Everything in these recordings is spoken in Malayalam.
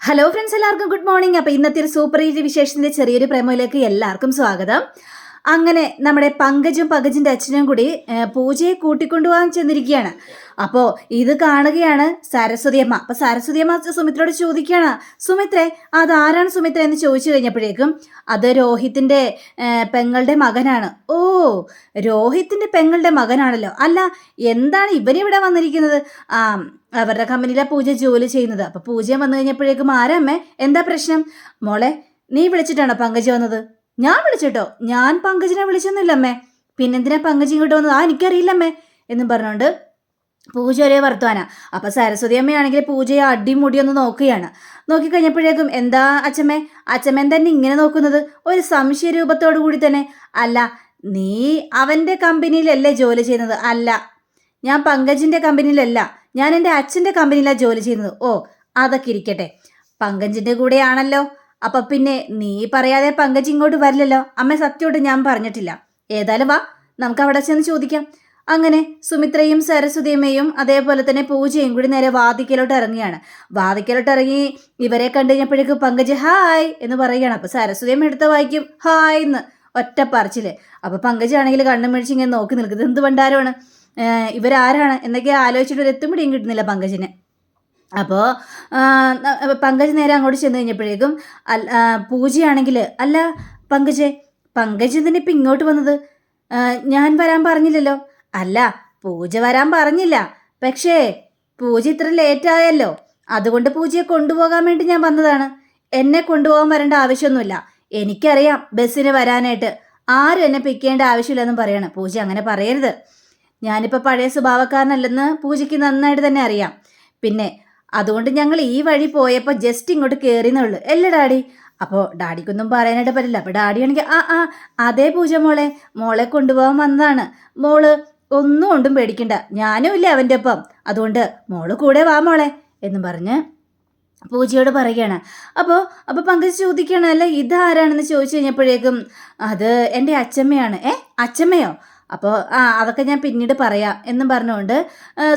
ഹലോ ഫ്രണ്ട്സ് എല്ലാവർക്കും ഗുഡ് മോർണിംഗ് അപ്പോൾ ഇന്നത്തെ ഒരു സൂപ്പർ ഈറ്റ് വിശേഷത്തിന്റെ ചെറിയൊരു പ്രേമയിലേക്ക് എല്ലാവർക്കും സ്വാഗതം. അങ്ങനെ നമ്മുടെ പങ്കജും പങ്കജിന്റെ അച്ഛനും കൂടി പൂജയെ കൂട്ടിക്കൊണ്ടുപോകാൻ ചെന്നിരിക്കുകയാണ്. അപ്പോൾ ഇത് കാണുകയാണ് സരസ്വതി അമ്മ. അപ്പോൾ സരസ്വതി അമ്മ സുമിത്രയോട് ചോദിക്കുകയാണ് സുമിത്രേ അതാരാണ് സുമിത്ര? എന്ന് ചോദിച്ചു കഴിഞ്ഞപ്പോഴേക്കും അത് രോഹിത്തിന്റെ പെങ്ങളുടെ മകനാണ്. ഓ രോഹിത്തിന്റെ പെങ്ങളുടെ മകനാണല്ലോ. അല്ല എന്താണ് ഇവനിവിടെ വന്നിരിക്കുന്നത്? ആ അവരുടെ കമ്പനിയിലെ പൂജ ജോലി ചെയ്യുന്നത്. അപ്പൊ പൂജ വന്നു കഴിഞ്ഞപ്പോഴേക്കും ആരമ്മേ എന്താ പ്രശ്നം? മോളെ നീ വിളിച്ചിട്ടാണോ പങ്കജ് വന്നത്? ഞാൻ വിളിച്ചിട്ടോ. ഞാൻ പങ്കജിനെ വിളിച്ചൊന്നുമില്ലമ്മേ. പിന്നെന്തിനാ പങ്കജ് ഇങ്ങോട്ട് വന്നത്? ആ എനിക്കറിയില്ലമ്മേ. എന്നും പറഞ്ഞുകൊണ്ട് പൂജ ഒരേ വർത്തമാന. അപ്പൊ സരസ്വതി അമ്മയാണെങ്കിൽ പൂജയെ അടിമുടി ഒന്ന് നോക്കുകയാണ്. നോക്കിക്കഴിഞ്ഞപ്പോഴേക്കും എന്താ അച്ഛമ്മേ? അച്ഛമ്മൻ തന്നെ ഇങ്ങനെ നോക്കുന്നത്? ഒരു സംശയ രൂപത്തോടു കൂടി തന്നെ. അല്ല നീ അവന്റെ കമ്പനിയിലല്ലേ ജോലി ചെയ്യുന്നത്? അല്ല ഞാൻ പങ്കജിന്റെ കമ്പനിയിലല്ല. ഞാൻ എന്റെ അച്ഛന്റെ കമ്പനിയിലാണ് ജോലി ചെയ്യുന്നത്. ഓ അതൊക്കെ ഇരിക്കട്ടെ. പങ്കജിന്റെ കൂടെയാണല്ലോ. അപ്പൊ പിന്നെ നീ പറയാതെ പങ്കജ് ഇങ്ങോട്ട് വരില്ലല്ലോ. അമ്മ സത്യോട് ഞാൻ പറഞ്ഞിട്ടില്ല. ഏതായാലും വാ നമുക്ക് അവിടെ ചെന്ന് ചോദിക്കാം. അങ്ങനെ സുമിത്രയും സരസ്വതിയമ്മയും അതേപോലെ തന്നെ പൂജയും കൂടി നേരെ വാതിക്കലോട്ട് ഇറങ്ങിയാണ് വാതിക്കലോട്ട് ഇറങ്ങി ഇവരെ കണ്ടു കഴിഞ്ഞപ്പോഴേക്കും പങ്കജ് ഹായ് എന്ന് പറയുകയാണ്. അപ്പൊ സരസ്വതിയമ്മ എടുത്ത വായിക്കും ഹായ് എന്ന് ഒറ്റ പറച്ചിൽ. അപ്പൊ പങ്കജ് ആണെങ്കിൽ കണ്ണും മേടിച്ച് ഇങ്ങനെ നോക്കി നിൽക്കുന്നത് എന്ത് ഭണ്ടാരമാണ് ഇവരാരാണ്? എന്നൊക്കെ ആലോചിച്ചിട്ട് ഒരു എത്തും കിട്ടുന്നില്ല പങ്കജിന്. അപ്പോൾ പങ്കജ് നേരെ അങ്ങോട്ട് ചെന്ന് കഴിഞ്ഞപ്പോഴേക്കും അല്ല പൂജയാണെങ്കിൽ അല്ല പങ്കജെ പങ്കജ് എന്തിനാ ഇപ്പം ഇങ്ങോട്ട് വന്നത്? ഞാൻ വരാൻ പറഞ്ഞില്ലല്ലോ. അല്ല പൂജ വരാൻ പറഞ്ഞില്ല. പക്ഷേ പൂജ ഇത്ര ലേറ്റായല്ലോ അതുകൊണ്ട് പൂജയെ കൊണ്ടുപോകാൻ വേണ്ടി ഞാൻ വന്നതാണ്. എന്നെ കൊണ്ടുപോകാൻ വരേണ്ട ആവശ്യമൊന്നുമില്ല. എനിക്കറിയാം ബസ്സിന് വരാനായിട്ട്. ആരും എന്നെ പിക്ക് ചെയ്യേണ്ട ആവശ്യമില്ലെന്നും പറയണം. പൂജ അങ്ങനെ പറയരുത്. ഞാനിപ്പോൾ പഴയ സ്വഭാവക്കാരനല്ലെന്ന് പൂജയ്ക്ക് നന്നായിട്ട് തന്നെ അറിയാം. പിന്നെ അതുകൊണ്ട് ഞങ്ങൾ ഈ വഴി പോയപ്പോൾ ജസ്റ്റ് ഇങ്ങോട്ട് കയറിയെന്നുള്ളൂ അല്ലേ ഡാഡി? അപ്പോൾ ഡാഡിക്കൊന്നും പറയാനായിട്ട് പറ്റില്ല. അപ്പോൾ ഡാഡി ആണെങ്കിൽ ആ ആ അതേ പൂജ മോളെ മോളെ കൊണ്ടുപോകാൻ വന്നതാണ്. മോൾ ഒന്നും കൊണ്ടും പേടിക്കണ്ട. ഞാനും ഇല്ല അവന്റെ ഒപ്പം. അതുകൊണ്ട് മോൾ കൂടെ വാ മോളെ എന്നും പറഞ്ഞ് പൂജയോട് പറയുകയാണ്. അപ്പോൾ അപ്പോൾ പങ്കജ് ചോദിക്കുകയാണ് അല്ല ഇതാരാണെന്ന് ചോദിച്ചു കഴിഞ്ഞപ്പോഴേക്കും അത് എന്റെ അച്ചമ്മയാണ് ഏ അച്ചമ്മയോ അപ്പോൾ ആ അതൊക്കെ ഞാൻ പിന്നീട് പറയാം എന്നും പറഞ്ഞുകൊണ്ട്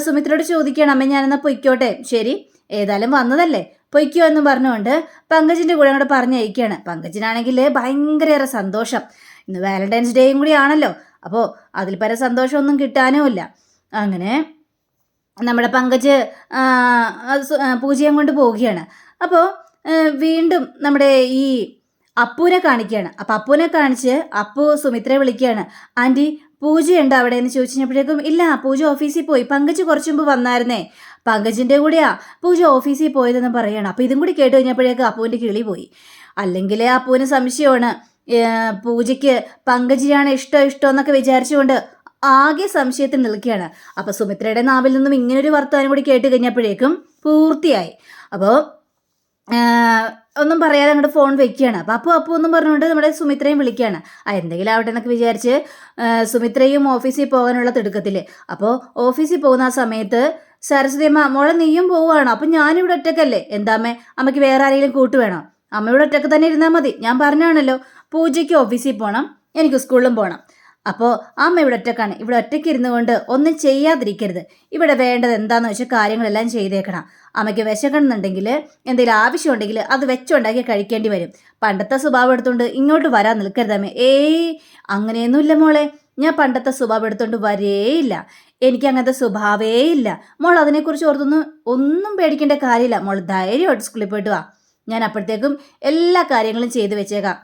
സുമിത്രയോട് ചോദിക്കുകയാണ് അമ്മ ഞാനെന്നാൽ പൊയ്ക്കോട്ടെ? ശരി ഏതായാലും വന്നതല്ലേ? പൊയ്ക്കോ എന്നും പറഞ്ഞുകൊണ്ട് പങ്കജിന്റെ കൂടെ അങ്ങോട്ട് പറഞ്ഞയക്കുകയാണ്. പങ്കജിനാണെങ്കിൽ ഭയങ്കരയേറെ സന്തോഷം. ഇന്ന് വാലന്റൈൻസ് ഡേയും കൂടി ആണല്ലോ അപ്പോൾ അതിൽ പര സന്തോഷമൊന്നും കിട്ടാനുമില്ല അങ്ങനെ നമ്മുടെ പങ്കജ് പൂജയും കൊണ്ട് പോവുകയാണ്. അപ്പോൾ വീണ്ടും നമ്മുടെ ഈ അപ്പുവിനെ കാണിക്കുകയാണ്. അപ്പം അപ്പുവിനെ കാണിച്ച് അപ്പു സുമിത്രയെ വിളിക്കുകയാണ്. ആന്റി പൂജയുണ്ട് അവിടെ എന്ന് ചോദിച്ചപ്പോഴേക്കും ഇല്ല പൂജ ഓഫീസിൽ പോയി. പങ്കജ് കുറച്ചു മുമ്പ് വന്നായിരുന്നേ. പങ്കജിന്റെ കൂടെയാ പൂജ ഓഫീസിൽ പോയതെന്ന് പറയണം. അപ്പോൾ ഇതും കൂടി കേട്ട് കഴിഞ്ഞപ്പോഴേക്കും അപ്പുവിന്റെ കിളി പോയി. അല്ലെങ്കിൽ അപ്പുവിന് സംശയമാണ് പൂജയ്ക്ക് പങ്കജിനെയാണ് ഇഷ്ടം ഇഷ്ടം എന്നൊക്കെ വിചാരിച്ചുകൊണ്ട് ആകെ സംശയത്തിൽ നിൽക്കുകയാണ്. അപ്പോൾ സുമിത്രയുടെ നാവിൽ നിന്നും ഇങ്ങനൊരു വർത്തമാനം കൂടി കേട്ട് കഴിഞ്ഞപ്പോഴേക്കും പൂർത്തിയായി. അപ്പോൾ ഒന്നും പറയാതെ അങ്ങോട്ട് ഫോൺ വെക്കുകയാണ്. അപ്പോൾ അപ്പോൾ അപ്പോൾ ഒന്നും പറഞ്ഞുകൊണ്ട് നമ്മുടെ സുമിത്രയും വിളിക്കുകയാണ്. ആ എന്തെങ്കിലും ആവട്ടെ എന്നൊക്കെ വിചാരിച്ച് സുമിത്രയും ഓഫീസിൽ പോകാനുള്ള തിടുക്കത്തിൽ. അപ്പോൾ ഓഫീസിൽ പോകുന്ന ആ സമയത്ത് സരസ്വതി അമ്മ മോളെ നീയും പോവുകയാണോ? അപ്പം ഞാനിവിടെ ഒറ്റക്കല്ലേ എന്താ അമ്മേ? അമ്മയ്ക്ക് വേറെ ആരെങ്കിലും കൂട്ട് വേണോ? അമ്മയുടെ ഒറ്റയ്ക്ക് തന്നെ ഇരുന്നാൽ മതി. ഞാൻ പറഞ്ഞാണല്ലോ പൂജയ്ക്ക് ഓഫീസിൽ പോകണം എനിക്ക് സ്കൂളിലും പോകണം അപ്പോൾ അമ്മ ഇവിടെ ഒറ്റക്കാണ് ഇവിടെ ഒറ്റയ്ക്ക് ഇരുന്നു കൊണ്ട് ഒന്നും ചെയ്യാതിരിക്കരുത്. ഇവിടെ വേണ്ടത് എന്താണെന്ന് വെച്ചാൽ കാര്യങ്ങളെല്ലാം ചെയ്തേക്കണം. അമ്മയ്ക്ക് വിശക്കണമെന്നുണ്ടെങ്കിൽ എന്തെങ്കിലും ആവശ്യമുണ്ടെങ്കിൽ അത് വെച്ചുണ്ടാക്കി കഴിക്കേണ്ടി വരും. പണ്ടത്തെ സ്വഭാവം എടുത്തുകൊണ്ട് ഇങ്ങോട്ട് വരാൻ നിൽക്കരുതമ്മേ ഏയ് അങ്ങനെയൊന്നുമില്ല മോളെ. ഞാൻ പണ്ടത്തെ സ്വഭാവം എടുത്തുകൊണ്ട് വരേയില്ല. എനിക്ക് അങ്ങനത്തെ സ്വഭാവേ ഇല്ല. മോൾ അതിനെക്കുറിച്ച് ഓർത്തൊന്നും ഒന്നും പേടിക്കേണ്ട കാര്യമില്ല. മോൾ ധൈര്യമായിട്ട് സ്കൂളിൽ പോയിട്ട് വാ. ഞാൻ അപ്പോഴത്തേക്കും എല്ലാ കാര്യങ്ങളും ചെയ്തു വെച്ചേക്കാം.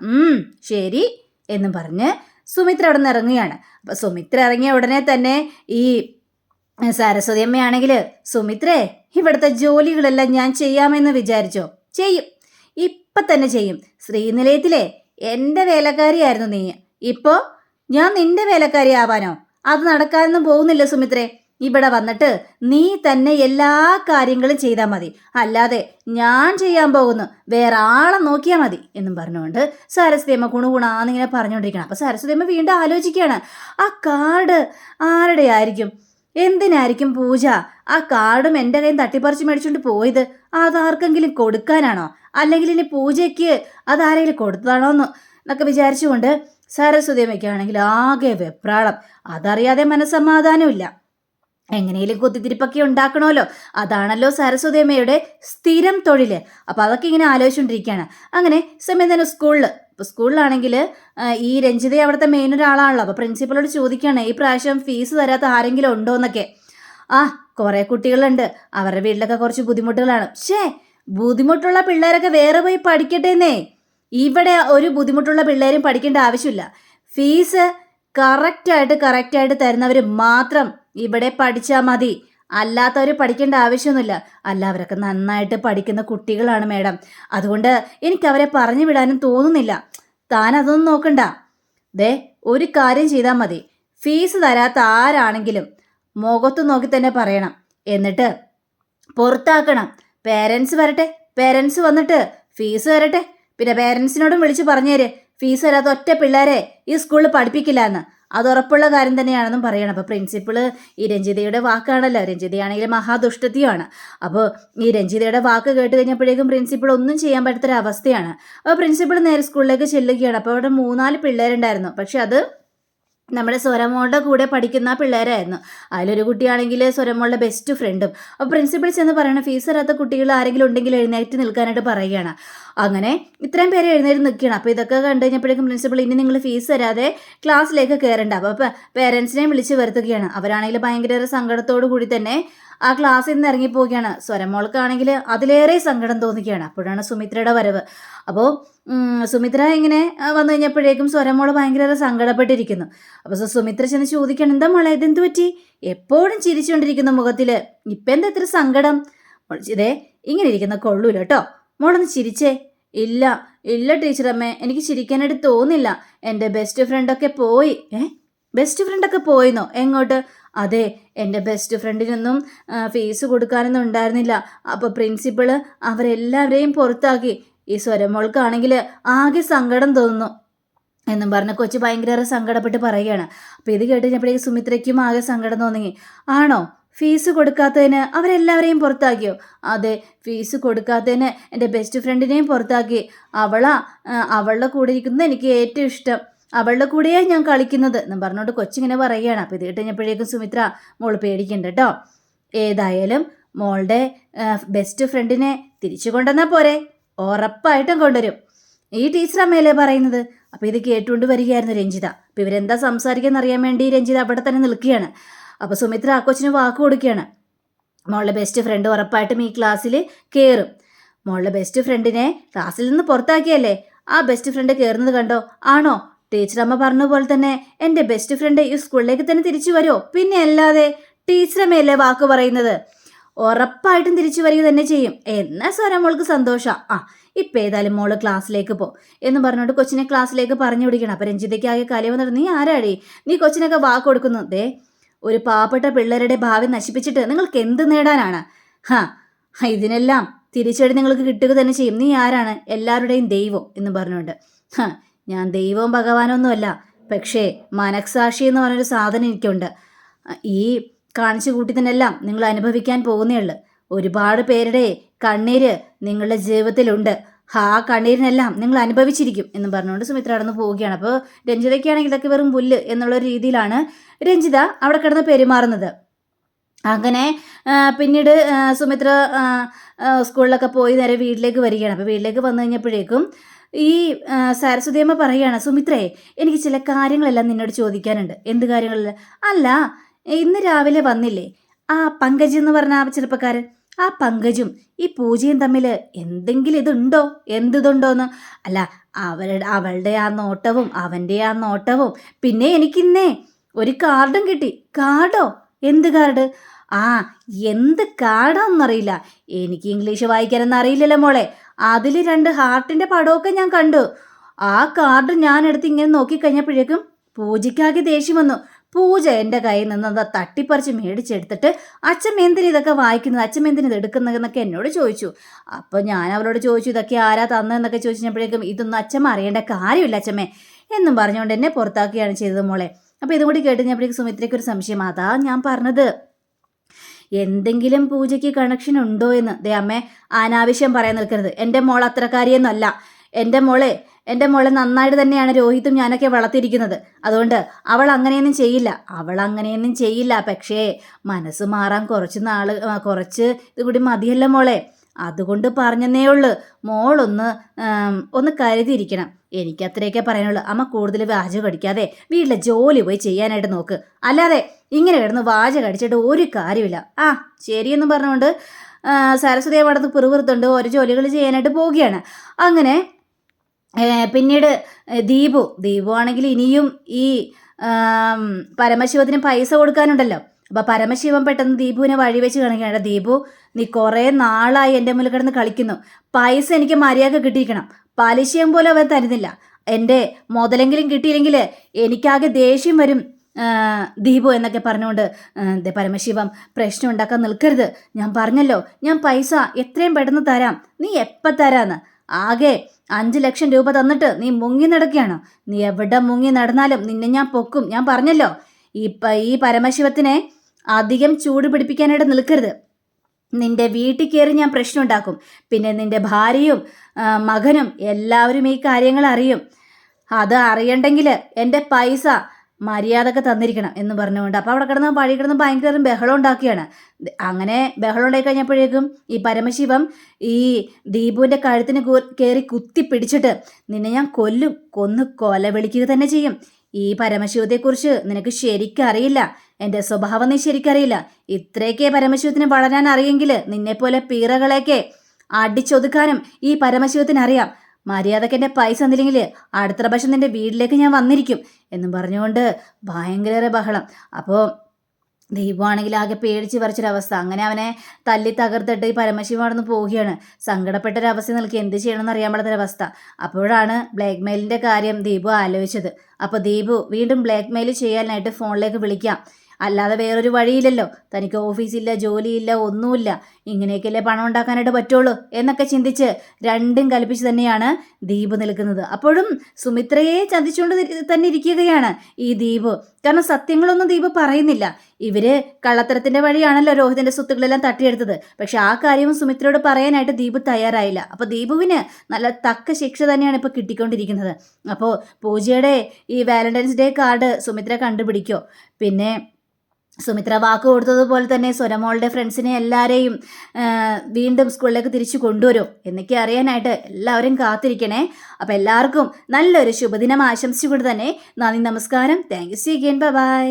ശരി എന്നും പറഞ്ഞ് സുമിത്ര അവിടെ നിന്ന് ഇറങ്ങുകയാണ്. അപ്പം സുമിത്ര ഇറങ്ങിയ ഉടനെ തന്നെ ഈ സരസ്വതി അമ്മയാണെങ്കിൽ സുമിത്രേ ഇവിടുത്തെ ജോലികളെല്ലാം ഞാൻ ചെയ്യാമെന്ന് വിചാരിച്ചോ? ചെയ്യും. ഇപ്പം തന്നെ ചെയ്യും. ശ്രീനിലയത്തിലെ എന്റെ വേലക്കാരിയായിരുന്നു നീ. ഇപ്പോ ഞാൻ നിന്റെ വേലക്കാരി ആവാനോ? അത് നടക്കാനൊന്നും പോകുന്നില്ല സുമിത്രേ. ഇവിടെ വന്നിട്ട് നീ തന്നെ എല്ലാ കാര്യങ്ങളും ചെയ്താൽ മതി. അല്ലാതെ ഞാൻ ചെയ്യാൻ പോകുന്നു. വേറെ ആളെ നോക്കിയാൽ മതി എന്നും പറഞ്ഞുകൊണ്ട് സരസ്വതി അമ്മ കുണുകുണാന്നിങ്ങനെ പറഞ്ഞുകൊണ്ടിരിക്കണം അപ്പോൾ സരസ്വതി അമ്മ വീണ്ടും ആലോചിക്കുകയാണ്. ആ കാർഡ് ആരുടെ ആയിരിക്കും എന്തിനായിരിക്കും പൂജ? ആ കാർഡും എന്റെ കയ്യിൽ തട്ടിപ്പറിച്ച് മേടിച്ചുകൊണ്ട് പോയത് അതാർക്കെങ്കിലും കൊടുക്കാനാണോ? അല്ലെങ്കിൽ ഇനി പൂജയ്ക്ക് അതാരെങ്കിലും കൊടുത്തതാണോ എന്ന് എന്നൊക്കെ വിചാരിച്ചുകൊണ്ട് സരസ്വതി അമ്മയ്ക്കാണെങ്കിൽ ആകെ വെപ്രാളം. അതറിയാതെ മനസ്സമാധാനമില്ല എങ്ങനെയും കുത്തിത്തിരിപ്പൊക്കെ ഉണ്ടാക്കണമല്ലോ. അതാണല്ലോ സരസ്വതി അമ്മയുടെ സ്ഥിരം തൊഴിൽ അപ്പോൾ അതൊക്കെ ഇങ്ങനെ ആലോചിച്ചുകൊണ്ടിരിക്കുകയാണ് അങ്ങനെ സമയം തന്നെ സ്കൂളിൽ ഇപ്പോൾ സ്കൂളിലാണെങ്കിൽ ഈ രഞ്ജിത അവിടുത്തെ മെയിൻ ഒരാളാണല്ലോ. അപ്പോൾ പ്രിൻസിപ്പളോട് ചോദിക്കുകയാണ് ഈ പ്രാവശ്യം ഫീസ് തരാത്ത ആരെങ്കിലും ഉണ്ടോ? എന്നൊക്കെ. ആ കുറേ കുട്ടികളുണ്ട്. അവരുടെ വീട്ടിലൊക്കെ കുറച്ച് ബുദ്ധിമുട്ടുകളാണ്. ഷേ ബുദ്ധിമുട്ടുള്ള പിള്ളേരൊക്കെ വേറെ പോയി പഠിക്കട്ടെന്നേ ഇവിടെ ഒരു ബുദ്ധിമുട്ടുള്ള പിള്ളേരും പഠിക്കേണ്ട ആവശ്യമില്ല. ഫീസ് കറക്റ്റായിട്ട് കറക്റ്റായിട്ട് തരുന്നവർ മാത്രം ഇവിടെ പഠിച്ചാൽ മതി. അല്ലാത്തവർ പഠിക്കേണ്ട ആവശ്യമൊന്നുമില്ല. അല്ല അവരൊക്കെ നന്നായിട്ട് പഠിക്കുന്ന കുട്ടികളാണ് മേഡം. അതുകൊണ്ട് എനിക്ക് അവരെ പറഞ്ഞു വിടാനും തോന്നുന്നില്ല. താൻ അതൊന്നും നോക്കണ്ട. ദേ ഒരു കാര്യം ചെയ്താൽ മതി. ഫീസ് തരാത്ത ആരാണെങ്കിലും മുഖത്ത് നോക്കി തന്നെ പറയണം. എന്നിട്ട് പുറത്താക്കണം. പേരൻസ് വരട്ടെ പേരൻസ് വന്നിട്ട് ഫീസ് വരട്ടെ പിന്നെ പേരൻസിനോടും വിളിച്ച് പറഞ്ഞേര്. ഫീസ് തരാത്ത ഒറ്റ പിള്ളേരെ ഈ സ്കൂളിൽ പഠിപ്പിക്കില്ല എന്ന് അത് ഉറപ്പുള്ള കാര്യം തന്നെയാണെന്നും പറയണം. അപ്പോൾ പ്രിൻസിപ്പിൾ ഈ രഞ്ജിതയുടെ വാക്കാണല്ലോ. രഞ്ജിതയാണെങ്കിൽ മഹാദുഷ്ടത്തിയാണ് അപ്പോൾ ഈ രഞ്ജിതയുടെ വാക്ക് കേട്ട് കഴിഞ്ഞപ്പോഴേക്കും പ്രിൻസിപ്പിൾ ഒന്നും ചെയ്യാൻ പറ്റത്തൊരവസ്ഥയാണ്. അപ്പോൾ പ്രിൻസിപ്പിൾ നേരെ സ്കൂളിലേക്ക് ചെല്ലുകയാണ്. അപ്പോൾ അവിടെ മൂന്നാൽ പിള്ളേരുണ്ടായിരുന്നു. പക്ഷെ അത് നമ്മുടെ സ്വരമോളുടെ കൂടെ പഠിക്കുന്ന പിള്ളേരായിരുന്നു. അതിലൊരു കുട്ടിയാണെങ്കിൽ സ്വരമോളുടെ ബെസ്റ്റ് ഫ്രണ്ടും അപ്പോൾ പ്രിൻസിപ്പൽ ചെന്ന് പറയണം ഫീസ് തരാത്ത കുട്ടികൾ ആരെങ്കിലും ഉണ്ടെങ്കിൽ എഴുന്നേറ്റ് നിൽക്കാനായിട്ട് പറയുകയാണ്. അങ്ങനെ ഇത്രയും പേര് എഴുന്നേറ്റ് നിൽക്കുകയാണ്. അപ്പോൾ ഇതൊക്കെ കണ്ടു കഴിഞ്ഞപ്പോഴേക്കും പ്രിൻസിപ്പൾ ഇനി നിങ്ങൾ ഫീസ് തരാതെ ക്ലാസ്സിലേക്ക് കയറണ്ട അപ്പോൾ പേരൻസിനെ വിളിച്ച് വരുത്തുകയാണ്. അവരാണെങ്കിൽ ഭയങ്കര സങ്കടത്തോടു കൂടി തന്നെ ആ ക്ലാസ്സിൽ നിന്ന് ഇറങ്ങിപ്പോവുകയാണ്. സ്വരമോൾക്കാണെങ്കിൽ അതിലേറെ സങ്കടം തോന്നിക്കുകയാണ്. അപ്പോഴാണ് സുമിത്രയുടെ വരവ്. അപ്പോൾ സുമിത്ര ഇങ്ങനെ വന്നു കഴിഞ്ഞപ്പോഴേക്കും സ്വരമോൾ ഭയങ്കര സങ്കടപ്പെട്ടിരിക്കുന്നു. അപ്പോൾ സുമിത്ര ചെന്ന് ചോദിക്കണം എന്താ മോളെ ഇതെന്ത് പറ്റി? എപ്പോഴും ചിരിച്ചുകൊണ്ടിരിക്കുന്ന മുഖത്തിൽ ഇപ്പം എന്താ ഇത്ര സങ്കടം? ഇതേ ഇങ്ങനെ ഇരിക്കുന്ന കൊള്ളൂല കേട്ടോ. മോളൊന്ന് ചിരിച്ചേ. ഇല്ല ഇല്ല ടീച്ചറമ്മേ എനിക്ക് ചിരിക്കാനായിട്ട് തോന്നില്ല എന്റെ ബെസ്റ്റ് ഫ്രണ്ടൊക്കെ പോയി. ഏ? ബെസ്റ്റ് ഫ്രണ്ടൊക്കെ പോയിന്നോ? എങ്ങോട്ട്? അതെ എന്റെ ബെസ്റ്റ് ഫ്രണ്ടിനൊന്നും ഫീസ് കൊടുക്കാനൊന്നും ഉണ്ടായിരുന്നില്ല. അപ്പോൾ പ്രിൻസിപ്പൾ അവരെല്ലാവരെയും പുറത്താക്കി. ഈ സ്വരമോൾക്കാണെങ്കിൽ ആകെ സങ്കടം തോന്നുന്നു എന്നും പറഞ്ഞ കൊച്ചു ഭയങ്കര സങ്കടപ്പെട്ട് പറയുകയാണ്. അപ്പോൾ ഇത് കേട്ട് കഴിഞ്ഞപ്പോഴേക്കും സുമിത്രയ്ക്കും ആകെ സങ്കടം തോന്നി. ആണോ? ഫീസ് കൊടുക്കാത്തതിന് അവരെല്ലാവരെയും പുറത്താക്കിയോ? അതെ ഫീസ് കൊടുക്കാത്തതിന് എന്റെ ബെസ്റ്റ് ഫ്രണ്ടിനെയും പുറത്താക്കി. അവളാ അവളുടെ കൂടെ ഇരിക്കുന്നത് എനിക്ക് ഏറ്റവും ഇഷ്ടം. അവളുടെ കൂടെയാ ഞാൻ കളിക്കുന്നത് എന്ന് പറഞ്ഞോണ്ട് കൊച്ചിങ്ങനെ പറയുകയാണ്. അപ്പോൾ ഇത് കഴിഞ്ഞപ്പോഴേക്കും സുമിത്ര മോൾ പേടിക്കണ്ട കേട്ടോ ഏതായാലും മോളുടെ ബെസ്റ്റ് ഫ്രണ്ടിനെ തിരിച്ചു കൊണ്ടുവന്നാൽ പോരെ. ഉറപ്പായിട്ടും കൊണ്ടുവരും. ഈ ടീച്ചർ അമ്മയല്ലേ പറയുന്നത്? അപ്പോൾ ഇത് കേട്ടുകൊണ്ട് വരികയായിരുന്നു രഞ്ജിത. അപ്പോൾ ഇവരെന്താ സംസാരിക്കുന്നത് അറിയാൻ വേണ്ടി രഞ്ജിത അവിടെ തന്നെ നിൽക്കുകയാണ്. അപ്പോൾ സുമിത്ര ആ കൊച്ചിന് വാക്ക് കൊടുക്കുകയാണ്. മോളുടെ ബെസ്റ്റ് ഫ്രണ്ട് ഉറപ്പായിട്ടും ഈ ക്ലാസ്സിൽ കയറും മോളുടെ ബെസ്റ്റ് ഫ്രണ്ടിനെ ക്ലാസ്സിൽ നിന്ന് പുറത്താക്കിയല്ലേ? ആ ബെസ്റ്റ് ഫ്രണ്ട് കയറുന്നത് കണ്ടോ? ആണോ? ടീച്ചർ അമ്മ പറഞ്ഞ പോലെ തന്നെ എന്റെ ബെസ്റ്റ് ഫ്രണ്ട് ഈ സ്കൂളിലേക്ക് തന്നെ തിരിച്ചു വരുമോ പിന്നെ അല്ലാതെ ടീച്ചറമ്മയല്ലേ വാക്ക് പറയുന്നത്? ഉറപ്പായിട്ടും തിരിച്ചു വരിക തന്നെ ചെയ്യും. എന്നാ സ്വരം മോൾക്ക് സന്തോഷം. ആ ഇപ്പം ഏതായാലും മോൾ ക്ലാസ്സിലേക്ക് പോ. എന്ന് പറഞ്ഞുകൊണ്ട് കൊച്ചിനെ ക്ലാസ്സിലേക്ക് പറഞ്ഞു പിടിക്കണം അപ്പം രഞ്ജിതയ്ക്ക് ആകെ കലി വന്നിട്ട് നീ ആരാടി? നീ കൊച്ചിനൊക്കെ വാക്ക് കൊടുക്കുന്നു. ദേ ഒരു പാവപ്പെട്ട പിള്ളേരുടെ ഭാവി നശിപ്പിച്ചിട്ട് നിങ്ങൾക്ക് എന്ത് നേടാനാണ്? ഹാ ഇതിനെല്ലാം തിരിച്ചടി നിങ്ങൾക്ക് കിട്ടുക തന്നെ ചെയ്യും. നീ ആരാണ്? എല്ലാവരുടെയും ദൈവം എന്ന് പറഞ്ഞുകൊണ്ട്. ഹാ ഞാൻ ദൈവവും ഭഗവാനൊന്നുമല്ല പക്ഷേ മനക്സാക്ഷി എന്ന് പറഞ്ഞൊരു സാധനം എനിക്കുണ്ട്. ഈ കാണിച്ചു കൂട്ടിത്തന്നെല്ലാം നിങ്ങൾ അനുഭവിക്കാൻ പോകുന്നേ ഉള്ളു. ഒരുപാട് പേരുടെ കണ്ണീര് നിങ്ങളുടെ ജീവിതത്തിലുണ്ട്. ആ കണ്ണീരിനെല്ലാം നിങ്ങൾ അനുഭവിച്ചിരിക്കും എന്ന് പറഞ്ഞുകൊണ്ട് സുമിത്ര കടന്ന് പോവുകയാണ്. അപ്പോൾ രഞ്ജിതയ്ക്കാണെങ്കിൽ ഇതൊക്കെ വെറും പുല്ല് എന്നുള്ള രീതിയിലാണ് രഞ്ജിത അവിടെ കിടന്ന് പെരുമാറുന്നത്. അങ്ങനെ പിന്നീട് സുമിത്ര സ്കൂളിലൊക്കെ പോയി നേരെ വീട്ടിലേക്ക് വരികയാണ്. അപ്പോൾ വീട്ടിലേക്ക് വന്നു കഴിഞ്ഞപ്പോഴേക്കും ഈ സരസ്വതിയമ്മ പറയുകയാണ് സുമിത്രേ എനിക്ക് ചില കാര്യങ്ങളെല്ലാം നിന്നോട് ചോദിക്കാനുണ്ട്. എന്ത് കാര്യങ്ങളല്ല? അല്ല ഇന്ന് രാവിലെ വന്നില്ലേ? ആ പങ്കജ് എന്ന് പറഞ്ഞ ആ ചെറുപ്പക്കാരൻ ആ പങ്കജും ഈ പൂജയും തമ്മിൽ എന്തെങ്കിലും ഇതുണ്ടോ? എന്തിതുണ്ടോന്ന് അല്ല അവരുടെ അവളുടെ ആ നോട്ടവും അവന്റെ ആ നോട്ടവും. പിന്നെ എനിക്കിന്നേ ഒരു കാർഡും കിട്ടി. കാർഡോ? എന്ത് കാർഡ്? ആ എന്ത് കാർഡാണെന്നറിയില്ല എനിക്ക് ഇംഗ്ലീഷ് വായിക്കാനൊന്നും അറിയില്ലല്ലോ മോളെ. അതിൽ രണ്ട് ഹാർട്ടിന്റെ പടമൊക്കെ ഞാൻ കണ്ടു. ആ കാർഡ് ഞാൻ എടുത്ത് ഇങ്ങനെ നോക്കിക്കഴിഞ്ഞപ്പോഴേക്കും പൂജയ്ക്കാകെ ദേഷ്യം വന്നു. പൂജ എന്റെ കയ്യിൽ നിന്ന് അത് തട്ടിപ്പറിച്ച് മേടിച്ചെടുത്തിട്ട് അച്ഛൻ എന്തിനു ഇതൊക്കെ വായിക്കുന്നത്? അച്ഛൻ ഇത് എടുക്കുന്നതെന്നൊക്കെ എന്നോട് ചോദിച്ചു. അപ്പോൾ ഞാൻ അവളോട് ചോദിച്ചു ഇതൊക്കെ ആരാ തന്നതെന്നൊക്കെ ചോദിച്ചപ്പോഴേക്കും ഇതൊന്നും അച്ഛൻ അറിയേണ്ട കാര്യമില്ല അച്ഛമ്മേ. എന്നും പറഞ്ഞുകൊണ്ട് എന്നെ പുറത്താക്കുകയാണ് ചെയ്തത് മോളെ. അപ്പോൾ ഇതും കൂടി കേട്ടുകഴിഞ്ഞപ്പോഴേക്കും സുമിത്രയ്ക്ക് ഒരു സംശയം. അതാ ഞാൻ പറഞ്ഞത്. എന്തെങ്കിലും പൂജയ്ക്ക് കണക്ഷൻ ഉണ്ടോ എന്ന്. ദേ അമ്മേ അനാവശ്യം പറയാൻ നിൽക്കരുത്. എന്റെ മോൾ അത്രക്കാരിയെന്നല്ല എന്റെ മോളെ എന്റെ മോളെ നന്നായിട്ട് തന്നെയാണ് രോഹിത്തും ഞാനൊക്കെ വളർത്തിയിരിക്കുന്നത്. അതുകൊണ്ട് അവൾ അങ്ങനെയൊന്നും ചെയ്യില്ല. അവൾ അങ്ങനെയൊന്നും ചെയ്യില്ല. പക്ഷേ മനസ്സ് മാറാൻ കുറച്ച് നാൾ കുറച്ച് ഇത് കൂടി മതിയല്ല മോളെ. അതുകൊണ്ട് പറഞ്ഞെന്നേ ഉള്ളൂ. മോളൊന്ന് ഒന്ന് കരുതിയിരിക്കണം. എനിക്ക് അത്രയൊക്കെ പറയാനുള്ളൂ. അമ്മ കൂടുതൽ വാചകം കടിക്കാതെ വീട്ടിലെ ജോലി പോയി ചെയ്യാനായിട്ട് നോക്ക്. അല്ലാതെ ഇങ്ങനെ കിടന്ന് വാചകം കടിച്ചിട്ട് ഒരു കാര്യമില്ല. ആ ശരിയെന്ന് പറഞ്ഞുകൊണ്ട് സരസ്വതി അവിടെ പിറുപിറുത്തുണ്ട് ഓരോ ജോലികൾ ചെയ്യാനായിട്ട് പോവുകയാണ്. അങ്ങനെ പിന്നീട് ദീപു ദീപു ആണെങ്കിൽ ഇനിയും ഈ പരമശിവത്തിന് പൈസ കൊടുക്കാനുണ്ടല്ലോ. അപ്പോൾ പരമശിവൻ പെട്ടെന്ന് ദീപുവിനെ വഴി വെച്ച് കാണിക്കുകയാണ്. ദീപു നീ കുറേ നാളായി എന്റെ മുന്നിൽ കിടന്ന് കളിക്കുന്നു. പൈസ എനിക്ക് മര്യാദ കിട്ടിയിരിക്കണം. പലിശയും പോലും അവൻ തരുന്നില്ല. എന്റെ മുതലെങ്കിലും കിട്ടിയില്ലെങ്കിൽ എനിക്കാകെ ദേഷ്യം വരും ദീപു എന്നൊക്കെ പറഞ്ഞുകൊണ്ട് എന്താ പരമശിവം പ്രശ്നം ഉണ്ടാക്കാൻ നിൽക്കരുത്. ഞാൻ പറഞ്ഞല്ലോ ഞാൻ പൈസ എത്രയും പെട്ടെന്ന് തരാം. നീ എപ്പം തരാന്ന്? ആകെ അഞ്ച് ലക്ഷം രൂപ തന്നിട്ട് നീ മുങ്ങി നടക്കുകയാണോ. നീ എവിടെ മുങ്ങി നടന്നാലും നിന്നെ ഞാൻ പൊക്കും. ഞാൻ പറഞ്ഞല്ലോ ഈ പ- ഈ പരമശിവത്തിനെ അധികം ചൂട് പിടിപ്പിക്കാനായിട്ട് നിൽക്കരുത്. നിന്റെ വീട്ടിൽ കയറി ഞാൻ പ്രശ്നം ഉണ്ടാക്കും പിന്നെ നിന്റെ ഭാര്യയും മകനും എല്ലാവരും ഈ കാര്യങ്ങൾ അറിയും. അത് അറിയണ്ടെങ്കിൽ എന്റെ പൈസ മര്യാദയ്ക്ക് തന്നിരിക്കണം എന്ന് പറഞ്ഞുകൊണ്ട്. അപ്പോൾ അവിടെ കിടന്ന് പഴി കിടന്ന് ഭയങ്കര ബഹളം ഉണ്ടാക്കിയാണ് അങ്ങനെ ബഹളം ഉണ്ടായി കഴിഞ്ഞപ്പോഴേക്കും ഈ പരമശിവം ഈ ദീപുവിന്റെ കഴുത്തിന് കയറി കുത്തി പിടിച്ചിട്ട് നിന്നെ ഞാൻ കൊല്ലും കൊന്ന് കൊല വിളിക്കുക തന്നെ ചെയ്യും. ഈ പരമശിവത്തെക്കുറിച്ച് നിനക്ക് ശരിക്കറിയില്ല. എന്റെ സ്വഭാവം നീ ശരിക്കറിയില്ല. ഇത്രയൊക്കെ പരമശിവത്തിന് വളരാൻ അറിയെങ്കിൽ നിന്നെപ്പോലെ പീറകളെയൊക്കെ അടിച്ചൊതുക്കാനും ഈ പരമശിവത്തിന് അറിയാം. മര്യാദയ്ക്ക് എന്റെ പൈസ തന്നില്ലെങ്കിൽ അടുത്ത പ്രാവശ്യം നിന്റെ വീട്ടിലേക്ക് ഞാൻ വന്നിരിക്കും എന്നും പറഞ്ഞുകൊണ്ട് ഭയങ്കര ബഹളം. അപ്പോൾ ദൈവമാണെങ്കിൽ ആകെ പേടിച്ച് പറിച്ചൊരവസ്ഥ. അങ്ങനെ അവനെ തല്ലി തകർത്തിട്ട് ഈ പരമശിവൻ അവിടെ നിന്ന് പോവുകയാണ്. സങ്കടപ്പെട്ട ഒരവസ്ഥ നിൽക്കി എന്ത് ചെയ്യണമെന്ന് അറിയാൻ പാടാത്തൊരവസ്ഥ അപ്പോഴാണ് ബ്ലാക്ക് മെയിലിന്റെ കാര്യം ദീപു ആലോചിച്ചത്. അപ്പോൾ ദീപു വീണ്ടും ബ്ലാക്ക് മെയിൽ ചെയ്യാനായിട്ട് ഫോണിലേക്ക് വിളിക്കാം. അല്ലാതെ വേറൊരു വഴിയില്ലല്ലോ. തനിക്ക് ഓഫീസില്ല ജോലിയില്ല ഒന്നുമില്ല. ഇങ്ങനെയൊക്കെയല്ലേ പണം ഉണ്ടാക്കാനായിട്ട് പറ്റുള്ളൂ എന്നൊക്കെ ചിന്തിച്ച് രണ്ടും കൽപ്പിച്ച് തന്നെയാണ് ദീപ് നിൽക്കുന്നത്. അപ്പോഴും സുമിത്രയെ ചതിച്ചുകൊണ്ട് തന്നെ ഇരിക്കുകയാണ് ഈ ദീപ്. കാരണം സത്യങ്ങളൊന്നും ദീപ് പറയുന്നില്ല. ഇവർ കള്ളത്തരത്തിന്റെ വഴിയാണല്ലോ രോഹിതിന്റെ സ്വത്തുക്കളെല്ലാം തട്ടിയെടുത്തത്. പക്ഷെ ആ കാര്യവും സുമിത്രയോട് പറയാനായിട്ട് ദീപ് തയ്യാറായില്ല. അപ്പൊ ദീപുവിന് നല്ല തക്ക ശിക്ഷ തന്നെയാണ് ഇപ്പൊ കിട്ടിക്കൊണ്ടിരിക്കുന്നത്. അപ്പോൾ പൂജയുടെ ഈ വാലന്റൈൻസ് ഡേ കാർഡ് സുമിത്ര കണ്ടുപിടിക്കോ? പിന്നെ സുമിത്ര വാക്ക് കൊടുത്തതുപോലെ തന്നെ സ്വരമോളുടെ ഫ്രണ്ട്സിനെ എല്ലാവരെയും വീണ്ടും സ്കൂളിലേക്ക് തിരിച്ചു കൊണ്ടുവരും. എന്നൊക്കെ അറിയാനായിട്ട് എല്ലാവരും കാത്തിരിക്കണേ. അപ്പം എല്ലാവർക്കും നല്ലൊരു ശുഭദിനം ആശംസിച്ചുകൊണ്ട് തന്നെ നന്ദി നമസ്കാരം. Thank you see again bye